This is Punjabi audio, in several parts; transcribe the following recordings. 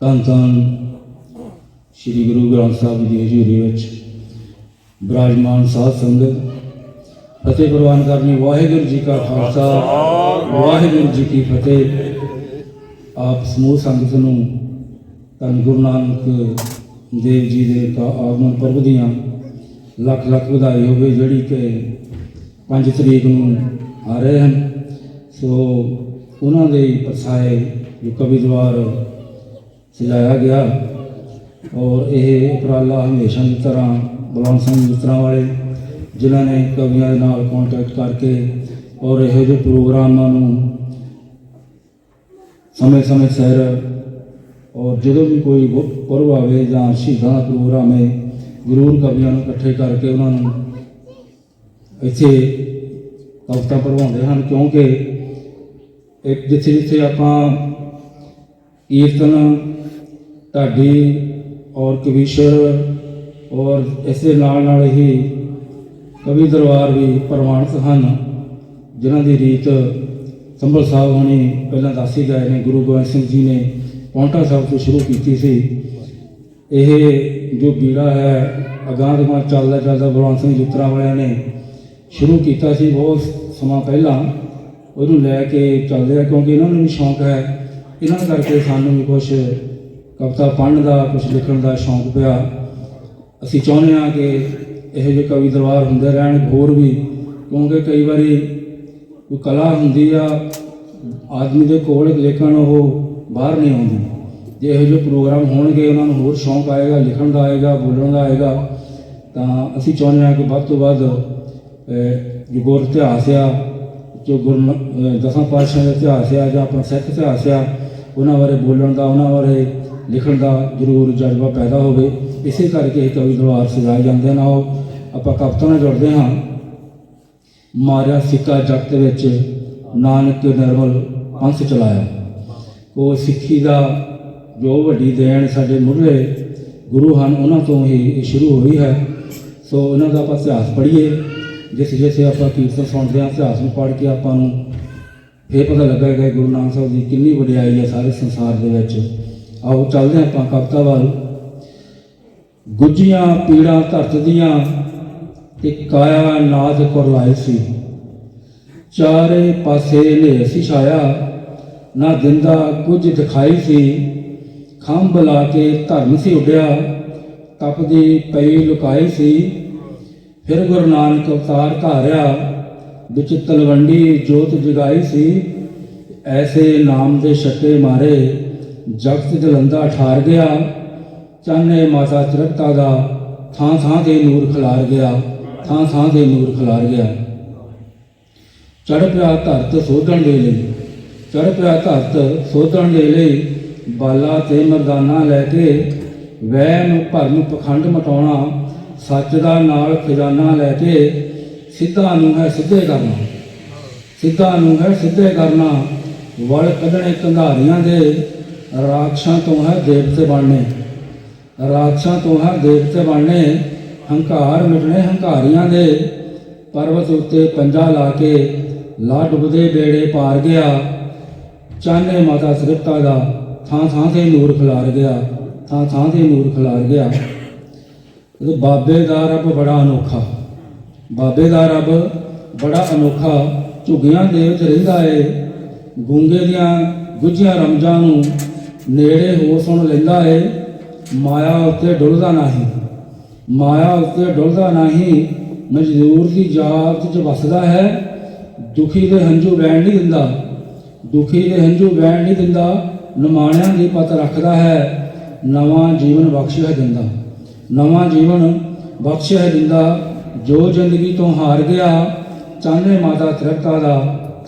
ਧੰਨ ਧੰਨ ਸ੍ਰੀ ਗੁਰੂ ਗ੍ਰੰਥ ਸਾਹਿਬ ਜੀ ਦੀ ਹਜ਼ੂਰੀ ਵਿੱਚ ਬਰਾਜਮਾਨ ਸਾਧ ਸੰਗਤ ਫਤਿਹ ਪ੍ਰਵਾਨ ਕਰਨੀ ਵਾਹਿਗੁਰੂ ਜੀ ਕਾ ਖਾਲਸਾ, ਵਾਹਿਗੁਰੂ ਜੀ ਕੀ ਫਤਿਹ। ਆਪ ਸਮੂਹ ਸੰਗਤ ਨੂੰ ਧੰਨ ਗੁਰੂ ਨਾਨਕ ਦੇਵ ਜੀ ਦੇ ਕਾ ਆਗਮਨ ਪਰਬ ਦੀਆਂ ਲੱਖ ਲੱਖ ਵਧਾਈ ਹੋਵੇ, ਜਿਹੜੀ ਕਿ 5 ਤਰੀਕ ਨੂੰ ਆ ਰਹੇ ਹਨ। ਸੋ ਉਹਨਾਂ ਦੇ ਪਰਸਾਏ ਜੋ ਕਵੀ ਦਵਾਰ ਸਜਾਇਆ ਗਿਆ ਔਰ ਇਹ ਉਪਰਾਲਾ ਹਮੇਸ਼ਾ ਦੀ ਤਰ੍ਹਾਂ, ਬਲਵੰਤ ਸਿੰਘ ਮਿੱਤਰਾਂ ਵਾਲੇ, ਜਿਨ੍ਹਾਂ ਨੇ ਕਵੀਆਂ ਦੇ ਨਾਲ ਕੰਟੈਕਟ ਕਰਕੇ ਔਰ ਇਹੋ ਜਿਹੇ ਪ੍ਰੋਗਰਾਮਾਂ ਨੂੰ ਸਮੇਂ-ਸਮੇਂ ਸਿਰ ਔਰ ਜਦੋਂ ਵੀ ਕੋਈ ਗੁ- ਪੁਰਬ ਆਵੇ ਜਾਂ ਸ਼ਹੀਦਾਂ ਦਾ ਪ੍ਰੋਗਰਾਮ ਹੈ ਜ਼ਰੂਰ ਕਵੀਆਂ ਨੂੰ ਇਕੱਠੇ ਕਰਕੇ ਉਹਨਾਂ ਨੂੰ ਇੱਥੇ ਕਵਿਤਾ ਪੜ੍ਹਾਉਂਦੇ ਹਨ ਕਿਉਂਕਿ ਇੱਕ ਜਿੱਥੇ ਜਿੱਥੇ ਆਪਾਂ ਕੀਰਤਨ ਢਾਡੀ ਔਰ ਕਵੀਸ਼ਰ ਔਰ ਇਸ ਦੇ ਨਾਲ ਨਾਲ ਹੀ ਕਵੀ ਦਰਬਾਰ ਵੀ ਪ੍ਰਮਾਣਿਤ ਹਨ, ਜਿਨ੍ਹਾਂ ਦੀ ਰੀਤ ਸੰਭਲ ਸਾਹਿਬ ਹੁਣੀ ਪਹਿਲਾਂ ਦੱਸ ਗਏ ਨੇ, ਗੁਰੂ ਗੋਬਿੰਦ ਸਿੰਘ ਜੀ ਨੇ, ਪੌਂਟਾ ਸਾਹਿਬ ਤੋਂ ਸ਼ੁਰੂ ਕੀਤੀ ਸੀ। ਇਹ ਜੋ ਬੀੜਾ ਹੈ, ਅਗਾਂਹ ਅਗਾਂਹ ਚੱਲਦਾ ਚੱਲਦਾ ਬਲਵੰਤ ਸਿੰਘ ਜੁਤਰਾ ਵਾਲਿਆਂ ਨੇ, ਸ਼ੁਰੂ ਕੀਤਾ ਸੀ ਬਹੁਤ ਸਮਾਂ ਪਹਿਲਾਂ। ਉਹਨੂੰ ਲੈ ਕੇ ਚੱਲਦੇ ਆ ਕਿਉਂਕਿ ਇਹਨਾਂ ਨੂੰ ਵੀ ਸ਼ੌਂਕ ਹੈ। ਇਹਨਾਂ ਕਰਕੇ ਸਾਨੂੰ ਵੀ ਕੁਝ ਕਵਿਤਾ ਪੜ੍ਹਨ ਦਾ ਕੁਝ ਲਿਖਣ ਦਾ ਸ਼ੌਂਕ ਪਿਆ। ਅਸੀਂ ਚਾਹੁੰਦੇ ਹਾਂ ਕਿ ਇਹੋ ਜਿਹੇ ਕਵੀ ਦਰਬਾਰ ਹੁੰਦੇ ਰਹਿਣ, ਹੋਰ ਵੀ, ਕਿਉਂਕਿ ਕਈ ਵਾਰੀ ਕੋਈ ਕਲਾ ਹੁੰਦੀ ਆ, ਆਦਮੀ ਦੇ ਕੋਲ ਲੇਕਿਨ ਉਹ ਬਾਹਰ ਨਹੀਂ ਆਉਂਦੀ। ਜੇ ਇਹੋ ਜਿਹੇ ਪ੍ਰੋਗਰਾਮ ਹੋਣਗੇ, ਉਹਨਾਂ ਨੂੰ ਹੋਰ ਸ਼ੌਂਕ ਆਏਗਾ, ਲਿਖਣ ਦਾ ਆਏਗਾ, ਬੋਲਣ ਦਾ ਆਏਗਾ, ਤਾਂ ਅਸੀਂ ਚਾਹੁੰਦੇ ਹਾਂ ਕਿ ਵੱਧ ਤੋਂ ਵੱਧ ਜੋ ਗੁਰ ਇਤਿਹਾਸ ਆ, ਜੋ ਗੁਰ ਦਸਾਂ ਪਾਤਸ਼ਾਹਾਂ ਦਾ ਇਤਿਹਾਸ ਆ, ਜਾਂ ਆਪਣਾ ਸਿੱਖ ਇਤਿਹਾਸ ਆ ਉਹਨਾਂ ਬਾਰੇ ਬੋਲਣ ਦਾ, ਉਹਨਾਂ ਬਾਰੇ ਲਿਖਣ ਦਾ ਜ਼ਰੂਰ ਜਜ਼ਬਾ ਪੈਦਾ ਹੋਵੇ। ਇਸੇ ਕਰਕੇ ਇਹ ਕਵੀ ਦਰਬਾਰ ਸਜਾਏ ਜਾਂਦੇ ਨੇ। ਉਹ ਆਪਾਂ ਕਵਿਤਾ ਨਾਲ ਜੁੜਦੇ ਹਾਂ। ਮਾਰਿਆ ਸਿੱਕਾ ਜਗਤ ਵਿੱਚ ਨਾਨਕ ਨਿਰਮਲ ਪੰਥ ਚਲਾਇਆ। ਉਹ ਸਿੱਖੀ ਦਾ ਜੋ ਵੱਡੀ ਦੇਣ ਸਾਡੇ ਮੁੱਢਲੇ ਗੁਰੂ ਹਨ, ਉਹਨਾਂ ਤੋਂ ਹੀ ਸ਼ੁਰੂ ਹੋਈ ਹੈ। ਸੋ ਉਹਨਾਂ ਦਾ ਆਪਾਂ ਇਤਿਹਾਸ ਪੜ੍ਹੀਏ। ਜਿਸ ਜਿਸੇ ਆਪਾਂ ਕੀਰਤਨ ਸੁਣਦੇ ਹਾਂ, ਇਤਿਹਾਸ ਨੂੰ ਪੜ੍ਹ ਕੇ ਆਪਾਂ ਨੂੰ ਫੇਰ ਪਤਾ ਲੱਗਾ ਕਿ ਗੁਰੂ ਨਾਨਕ ਸਾਹਿਬ ਦੀ ਕਿੰਨੀ ਵਡਿਆਈ ਹੈ ਸਾਰੇ ਸੰਸਾਰ ਦੇ ਵਿੱਚ। ਆਓ ਚੱਲਦੇ ਹਾਂ ਆਪਾਂ ਕਵਿਤਾ ਵੱਲ। ਗੁੱਜੀਆਂ ਪੀੜਾਂ ਧਰਤ ਦੀਆਂ ਤੇ ਕਾਇਆ ਨਾਦ ਕੁਰਲਾਏ ਸੀ। ਚਾਰੇ ਪਾਸੇ ਹਨੇਰ ਸੀ ਛਾਇਆ, ਨਾ ਦਿੰਦਾ ਕੁਝ ਦਿਖਾਈ ਸੀ। ਖੰਭ ਲਾ ਕੇ ਧਰਮ ਸੀ ਉੱਡਿਆ, ਤਪਦੀ ਪਈ ਲੁਕਾਈ ਸੀ। ਫਿਰ ਗੁਰੂ ਨਾਨਕ ਅਵਤਾਰ ਧਾਰਿਆ ਵਿੱਚ ਤਲਵੰਡੀ ਜੋਤ ਜਗਾਈ ਸੀ, ਐਸੇ ਨਾਮ ਦੇ ਛੱਕੇ ਮਾਰੇ ਜਗਤ ਜਲੰਦਾ ਠਾਰ ਗਿਆ ਚਾਨੇ ਮਾਤਾ ਚਰਕਤਾ ਦਾ ਥਾਂ ਥਾਂ ਤੇ ਨੂਰ ਖਿਲਾਰ ਗਿਆ, ਥਾਂ ਥਾਂ ਤੇ ਨੂਰ ਖਿਲਾਰ ਗਿਆ। ਚੜ ਪਿਆ ਧਰਤ ਸੋਧਣ ਦੇ ਲਈ ਚੜ ਪਿਆ ਧਰਤ ਸੋਧਣ ਦੇ ਲਈ ਬਾਲਾ ਤੇ ਮਰਦਾਨਾ ਲੈ ਕੇ ਵਹਿਮ, ਭਰਮ, ਪਖੰਡ ਮਟਾਉਣਾ, ਸੱਚ ਦਾ ਨਾਲ ਖਜ਼ਾਨਾ ਲੈ ਕੇ ਸਿੱਧਾ ਨੂੰ ਹੈ ਸਿੱਧੇ ਕਰਨਾ। ਸਿੱਧਾ ਨੂੰ ਹੈ ਸਿੱਧੇ ਕਰਨਾ। ਵਲ ਕੱਢਣੇ ਕੰਧਾਰੀਆਂ ਦੇ ਰਾਖਸ਼ਾਂ ਤੋਂ ਹੈ ਦੇਵਤੇ ਬਣਨੇ। ਰਾਖਸ਼ਾਂ ਤੋਂ ਹੈ ਦੇਵਤੇ ਬਣਨੇ। ਹੰਕਾਰ ਮਿਟਣੇ ਹੰਕਾਰੀਆਂ ਦੇ। ਪਰਵਤ ਉੱਤੇ ਪੰਜਾ ਲਾ ਕੇ ਲਾ ਡੁੱਬਦੇ ਬੇੜੇ ਪਾਰ ਗਿਆ। ਚਾਨੇ ਮਾਤਾ ਸ੍ਰਿਪਤਾ ਦਾ ਥਾਂ ਥਾਂ ਤੇ ਨੂਰ ਖਿਲਾਰ ਗਿਆ। ਥਾਂ ਥਾਂ ਤੇ ਨੂਰ ਖਿਲਾਰ ਗਿਆ। ਬਾਬੇ ਦਾ ਰੱਬ ਬੜਾ ਅਨੋਖਾ। ਬਾਬੇ ਦਾ ਰੱਬ ਬੜਾ ਅਨੋਖਾ, ਝੁੱਗੀਆਂ ਦੇ ਵਿੱਚ ਰਹਿੰਦਾ ਏ। ਗੁੰਗੇ ਦੀਆਂ ਗੁੱਝੀਆਂ ਰਮਜਾਂ ਨੂੰ ਨੇੜੇ ਹੋ ਸੁਣ ਲੈਂਦਾ ਏ। ਮਾਇਆ ਉੱਤੇ ਡੁੱਲਦਾ ਨਹੀਂ। ਮਾਇਆ ਉੱਤੇ ਡੁੱਲਦਾ ਨਹੀਂ ਮਜ਼ਦੂਰ ਦੀ ਜਾਤ 'ਚ ਵਸਦਾ ਹੈ। ਦੁਖੀ ਦੇ ਹੰਝੂ ਵਹਿਣ ਨਹੀਂ ਦਿੰਦਾ। ਦੁਖੀ ਦੇ ਹੰਝੂ ਵਹਿਣ ਨਹੀਂ ਦਿੰਦਾ। ਨਮਾਣਿਆਂ ਦੀ ਪਤ ਰੱਖਦਾ ਹੈ। ਨਵਾਂ ਜੀਵਨ ਬਖਸ਼ਿਆ ਦਿੰਦਾ। ਨਵਾਂ ਜੀਵਨ ਬਖਸ਼ਿਆ ਦਿੰਦਾ। ਜੋ ਜ਼ਿੰਦਗੀ ਤੋਂ ਹਾਰ ਗਿਆ ਚਾਨੇ ਮਾਤਾ ਤ੍ਰਿਪਤਾ ਦਾ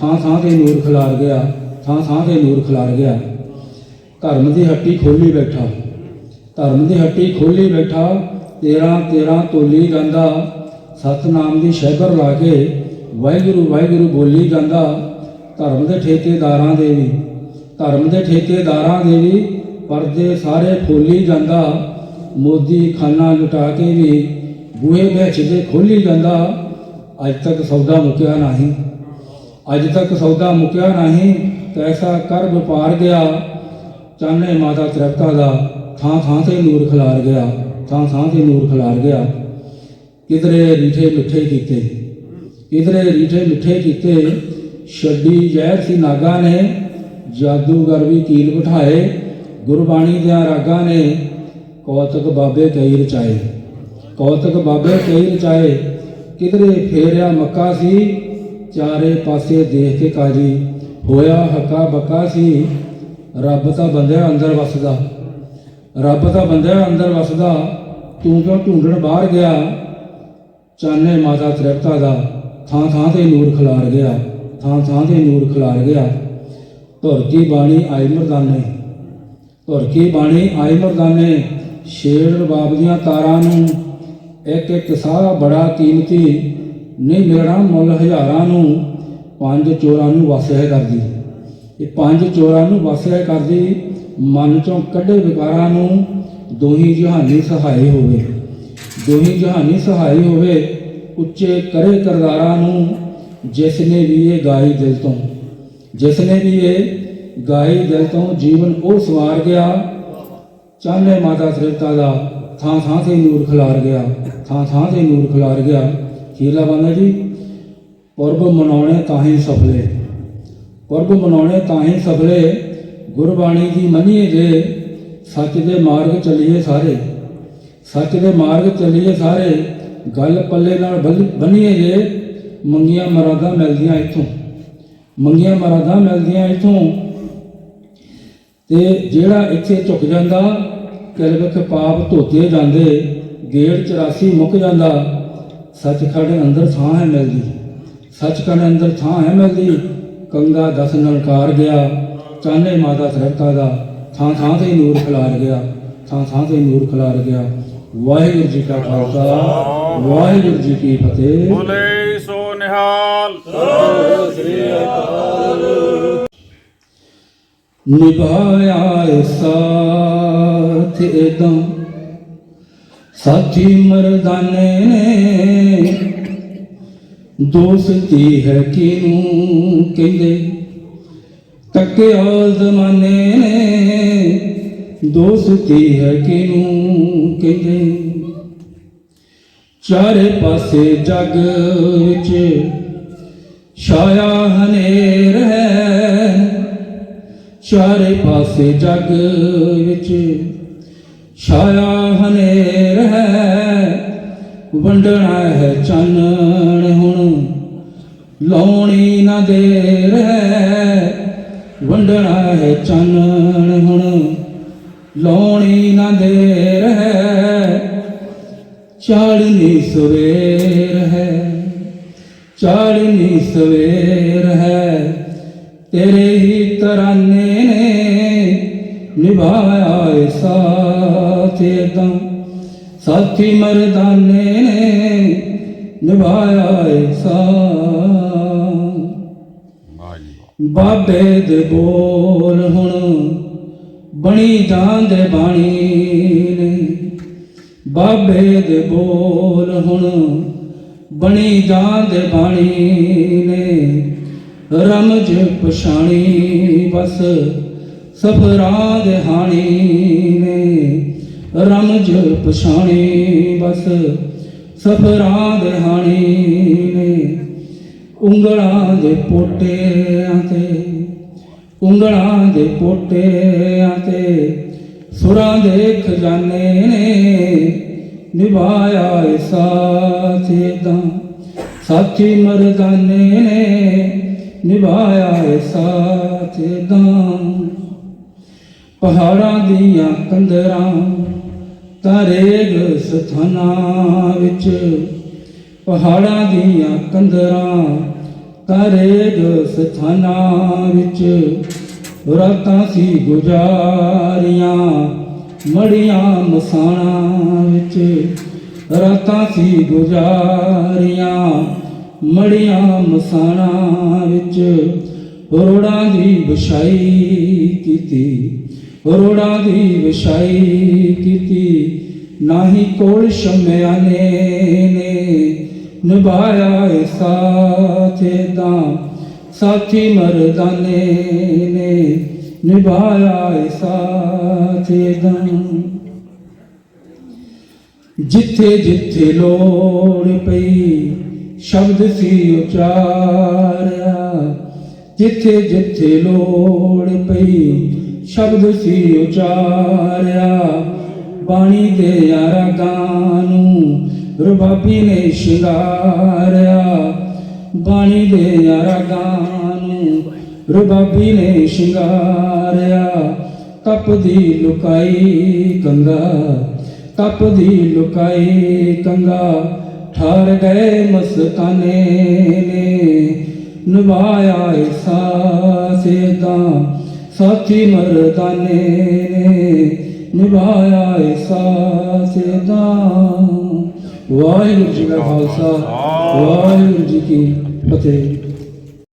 ਥਾਂ ਥਾਂ ਤੇ ਨੂਰ ਖਿਲਾਰ ਗਿਆ, ਥਾਂ ਥਾਂ ਤੇ ਨੂਰ ਖਿਲਾਰ ਗਿਆ। ਧਰਮ ਦੀ ਹੱਟੀ ਖੋਲੀ ਬੈਠਾ। ਧਰਮ ਦੀ ਹੱਟੀ ਖੋਲੀ ਬੈਠਾ, ਤੇਰਾ ਤੇਰਾ ਤੋਲੀ ਜਾਂਦਾ ਸਤਨਾਮ ਦੀ ਸ਼ਹਿਬਰ ਲਾ ਕੇ ਵਾਹਿਗੁਰੂ ਵਾਹਿਗੁਰੂ ਬੋਲੀ ਜਾਂਦਾ ਧਰਮ ਦੇ ਠੇਕੇਦਾਰਾਂ ਦੇ ਵੀ, ਧਰਮ ਦੇ ਠੇਕੇਦਾਰਾਂ ਦੇ ਵੀ ਪਰਦੇ ਸਾਰੇ ਖੋਲੀ ਜਾਂਦਾ। ਮੋਦੀ ਖਾਨਾ ਲੁਟਾ ਕੇ ਵੀ ਬੂਹੇ ਵਿੱਚ ਦੇ ਹੀ ਜਾਂਦਾ, ਅੱਜ ਤੱਕ ਸੌਦਾ ਮੁੱਕਿਆ ਨਹੀਂ। ਅੱਜ ਤੱਕ ਸੌਦਾ ਮੁੱਕਿਆ ਨਹੀਂ ਤੈਸਾ ਕਰ ਵਪਾਰ ਗਿਆ ਚਾਨੇ ਮਾਤਾ ਤ੍ਰਿਪਤਾ ਦਾ, ਥਾਂ ਥਾਂ ਤੇ ਨੂਰ ਖਿਲਾਰ ਗਿਆ, ਥਾਂ ਥਾਂ ਤੇ ਨੂਰ ਖਿਲਾਰ ਗਿਆ। ਕਿਧਰੇ ਰੀਠੇ ਮਿੱਠੇ ਕੀਤੇ, ਕਿਧਰੇ ਰੀਠੇ ਮਿੱਠੇ ਕੀਤੇ, ਛੱਡੀ ਜ਼ਹਿਰ ਸੀ ਨਾਗਾ ਨੇ, ਜਾਦੂਗਰ ਵੀ ਕੀਲ ਬਿਠਾਏ, ਗੁਰਬਾਣੀ ਦੀਆਂ ਰਾਗਾਂ ਨੇ, ਕੌਤਕ ਬਾਬੇ ਕਈ ਰਚਾਏ। ਕੌਤਕ ਬਾਬੇ ਕਈ ਰਚਾਏ, ਕਿਧਰੇ ਫੇਰਿਆ ਮੱਕਾ ਸੀ, ਚਾਰੇ ਪਾਸੇ ਦੇਖ ਕੇ ਕਾਜੀ, ਹੋਇਆ ਹੱਕਾ ਬੱਕਾ ਸੀ, ਰੱਬ ਤਾਂ ਬੰਦਿਆਂ ਅੰਦਰ ਵਸਦਾ। ਰੱਬ ਤਾਂ ਬੰਦਿਆਂ ਅੰਦਰ ਵਸਦਾ, ਤੂੰ ਕਿਉਂ ਢੂੰਡਣ ਬਾਹਰ ਗਿਆ? ਚਾਨੇ ਮਾਤਾ ਤ੍ਰਿਪਤਾ ਦਾ, ਥਾਂ ਥਾਂ ਤੇ ਨੂਰ ਖਿਲਾਰ ਗਿਆ, ਥਾਂ ਥਾਂ ਤੇ ਨੂਰ ਖਿਲਾਰ ਗਿਆ। ਧੁਰ ਕੀ ਬਾਣੀ ਆਈ ਮਰਦਾਨੇ? ਧੁਰ ਕੀ ਬਾਣੀ ਆਈ ਮਰਦਾਨੇ? ਸ਼ੇਰ ਰਬਾਬ ਦੀਆਂ ਤਾਰਾਂ ਨੂੰ ਇੱਕ ਇੱਕ ਸਾਹ ਬੜਾ ਕੀਮਤੀ, ਨਹੀਂ ਮਿਲਣਾ ਮੁੱਲ ਹਜ਼ਾਰਾਂ ਨੂੰ, ਪੰਜ ਚੋਰਾਂ ਨੂੰ ਵਾਸਿਆ ਕਰਦੀ। ਇਹ ਪੰਜ ਚੋਰਾਂ ਨੂੰ ਵਾਸਿਆ ਕਰਦੀ, ਮਨ ਚੋਂ ਕੱਢੇ ਵਿਕਾਰਾਂ ਨੂੰ, ਦੋਹੀ ਜਹਾਨੀ ਸਹਾਈ ਹੋਵੇ। ਦੋਹੀ ਜਹਾਨੀ ਸਹਾਈ ਹੋਵੇ, ਉੱਚੇ ਕਰੇ ਕਰਦਾਰਾਂ ਨੂੰ, ਜਿਸ ਨੇ ਵੀ ਇਹ ਗਾਈ ਦਿਲ ਤੋਂ। ਜਿਸ ਨੇ ਵੀ ਇਹ ਗਾਈ ਦਿਲ ਤੋਂ, ਜੀਵਨ ਉਹ ਸਵਾਰ ਗਿਆ ਚਾਲੇ ਮਾਤਾ ਤ੍ਰਿਪਤਾ ਦਾ ਥਾਂ ਥਾਂ ਤੇ ਨੂਰ ਖਿਲਾਰ ਗਿਆ, ਥਾਂ ਥਾਂ ਤੇ ਨੂਰ ਖਿਲਾਰ ਗਿਆ। ਖੀਰਲਾ ਬੰਦਾ ਜੀ, ਪੁਰਬ ਮਨਾਉਣੇ ਤਾਂ ਸਫਲੇ। ਪੁਰਬ ਮਨਾਉਣੇ ਤਾਂ ਹੀ ਸਫਲੇ। ਗੁਰਬਾਣੀ ਦੀ ਮੰਨੀਏ ਜੇ, ਸੱਚ ਦੇ ਮਾਰਗ ਚੱਲੀਏ ਸਾਰੇ। ਸੱਚ ਦੇ ਮਾਰਗ ਚੱਲੀਏ ਸਾਰੇ, ਗੱਲ ਪੱਲੇ ਨਾਲ ਬੰਨੀਏ ਜੇ, ਮੰਗੀਆਂ ਮਰਾਦਾਂ ਮਿਲਦੀਆਂ ਇੱਥੋਂ। ਮੰਗੀਆਂ ਮਰਾਦਾਂ ਮਿਲਦੀਆਂ ਇੱਥੋਂ। ਤੇ ਜਿਹੜਾ ਇੱਥੇ ਝੁਕ ਜਾਂਦਾ ਕਿਲਬਕ ਪਾਪ ਧੋਤੇ ਜਾਂਦੇ ਗੇੜ 84 ਮੁੱਕ ਜਾਂਦਾ। ਸੱਚਖੰਡ ਅੰਦਰ ਥਾਂ ਹੈ ਮਿਲਦੀ। ਸੱਚਖੰਡ ਅੰਦਰ ਥਾਂ ਹੈ ਮਿਲਦੀ। ਕੰਗਾ ਦਸ ਨਲਕਾਰ ਗਿਆ। ਚਾਨੇ ਮਾਤਾ ਸਰਤਾ ਦਾ। ਥਾਂ ਥਾਂ ਤੇ ਨੂਰ ਖਿਲਾਰ ਗਿਆ। ਥਾਂ ਥਾਂ ਤੇ ਨੂਰ ਖਿਲਾਰ ਗਿਆ। ਵਾਹਿਗੁਰੂ ਜੀ ਕਾ ਖਾਲਸਾ। ਵਾਹਿਗੁਰੂ ਜੀ ਕੀ ਫਤਿਹ। ਬੋਲੇ ਸੋ ਨਿਹਾਲ। ਨਿਭਾਇਆ ਏ ਸਾਥ ਇਦਾਂ ਸਾਥੀ ਮਰਦਾਨੇ ਨੇ ਦੋਸਤੀ ਹੈ ਕਿਨੂੰ ਕਹਿੰਦੇ? ਤੱਕਿਆ ਜ਼ਮਾਨੇ ਨੇ ਦੋਸਤੀ ਹੈ ਕਿਨੂੰ ਕਹਿੰਦੇ? ਚਾਰੇ ਪਾਸੇ ਜਗ ਵਿੱਚ ਛਾਇਆ ਹਨੇਰ ਹੈ। ਚਾਰੇ ਪਾਸੇ ਜਗ ਵਿੱਚ ਛਾਇਆ ਹਨੇਰ ਹੈ, ਵੰਡਣਾ ਹੈ ਚਾਨਣ ਹੁਣ। ਲਾਉਣੀ ਨਾ ਦੇਰ ਹੈ, ਵੰਡਣਾ ਹੈ ਚਾਨਣ ਹੁਣ। ਲਾਉਣੀ ਨਾ ਦੇਰ ਹੈ, ਚਾੜਨੀ ਸਵੇਰ ਹੈ। ਚਾੜਨੀ ਸਵੇਰ ਹੈ, ਤੇਰੇ ਹੀ ਤਰਾਨੇ ਨੇ ਨਿਭਾਇਆ ਏ ਸਾਥ ਏਦਾਂ ਸਾਥੀ ਮਰਦਾਨੇ ਨੇ ਨਿਭਾਇਆ ਏ ਜੀ ਵਾਹ। ਬਾਬੇ ਦੇ ਬੋਲ ਹੁਣ ਬਣੀ ਜਾਂਦੇ ਬਾਣੀ ਨੇ। ਬਾਬੇ ਦੇ ਬੋਲ ਹੁਣ ਬਣੀ ਜਾਂਦੇ ਬਾਣੀ ਨੇ। ਰਮਜ ਪਛਾਣੀ ਬਸ ਸਫਰਾਂ ਦੇ ਹਾਣੀ ਨੇ। ਰਮਜ ਪਛਾਣੀ, ਬਸ ਸਫਰਾਂ ਦੇ ਨੇ। ਉਂਗਲਾਂ ਦੇ ਪੋਟਿਆਂ ਤੇ, ਉਂਗਲਾਂ ਦੇ ਪੋਟਿਆਂ ਤੇ ਸੁਰਾਂ ਦੇ ਖਜ਼ਾਨੇ ਨੇ। ਨਿਭਾਇਆ ਏ ਸਾਥ ਏਦਾਂ ਸਾਥੀ ਮਰਦਾਨੇ ਨੇ। ਨਿਭਾਇਆ ਏ ਸਾਥ ਏਦਾਂ ਪਹਾੜਾਂ ਦੀਆਂ ਕੰਦਰਾਂ ਤਾਰੇਗ ਸਥਾਨਾਂ ਵਿੱਚ, ਪਹਾੜਾਂ ਦੀਆਂ ਕੰਦਰਾਂ ਤਾਰੇਗ ਸਥਾਨਾਂ ਵਿੱਚ ਰਾਤਾਂ ਸੀ ਗੁਜ਼ਾਰੀਆਂ, ਮੜੀਆਂ ਮਸਾਣਾ ਵਿੱਚ, ਰਾਤਾਂ ਸੀ ਗੁਜ਼ਾਰੀਆਂ, ਮੜੀਆਂ ਮਸਾਣਾ ਵਿੱਚ, ਰੋੜਾਂ ਦੀ ਵਿਛਾਈ ਕੀਤੀ। ਰੋੜਾਂ ਦੀ ਵਿਛਾਈ ਕੀਤੀ ਨਾਹੀ ਕੋਲ ਸ਼ਮਿਆਂ ਨੇ ਨੇ ਨਿਭਾਇਆ ਏ ਸਾਥ ਏਦਾਂ ਸਾਥੀ ਮਰਦਾਨੇ ਨੇ ਨਿਭਾਇਆ ਏ ਸਾਥ ਦਮ ਜਿੱਥੇ ਜਿੱਥੇ ਲੋੜ ਪਈ ਸ਼ਬਦ ਸੀ ਉਚਾਰਿਆ ਜਿੱਥੇ ਜਿੱਥੇ ਲੋੜ ਪਈ ਸ਼ਬਦ ਸੀ ਉਚਾਰਿਆ, ਬਾਣੀ ਦੇ ਯਾਰਾ ਨੂੰ ਰਬਾਬੀ ਨੇ ਸ਼ਿੰਗਾਰਿਆ। ਬਾਣੀ ਦੇ ਯਾਰਾ ਨੂੰ ਰਬਾਬੀ ਨੇ ਸ਼ਿੰਗਾਰਿਆ। ਤਪਦੀ ਲੁਕਾਈ ਕੰਗਾ ਤਪਦੀ ਲੁਕਾਈ ਕੰਗਾ। ਠਰ ਗਏ ਮਸਤਾਨੇ ਨੇ ਨਿਭਾਇਆ ਏ ਸਾਸੇਦਾ ਸਾਥੀ ਮਰਦਾਨੇ ਨੇ ਨਿਭਾਇਆ ਏ ਸਾਸੇਦਾ ਵਾਹਿਗੁਰੂ ਜੀ ਕਾ ਖਾਲਸਾ। ਵਾਹਿਗੁਰੂ ਜੀ ਕੀ ਫਤਿਹ।